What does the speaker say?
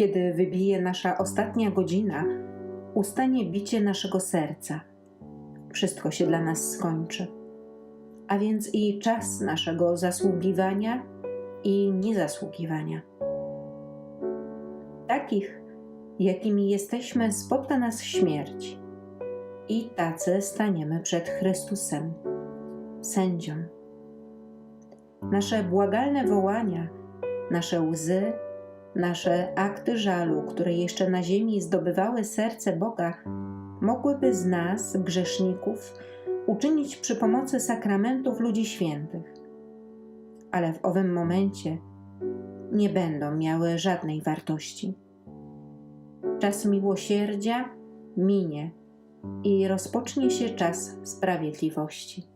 kiedy wybije nasza ostatnia godzina, ustanie bicie naszego serca. Wszystko się dla nas skończy. A więc i czas naszego zasługiwania i niezasługiwania. Takich, jakimi jesteśmy, spotka nas śmierć. I tacy staniemy przed Chrystusem, sędzią. Nasze błagalne wołania, nasze łzy, nasze akty żalu, które jeszcze na ziemi zdobywały serce Boga, mogłyby z nas, grzeszników, uczynić przy pomocy sakramentów ludzi świętych. Ale w owym momencie nie będą miały żadnej wartości. Czas miłosierdzia minie i rozpocznie się czas sprawiedliwości.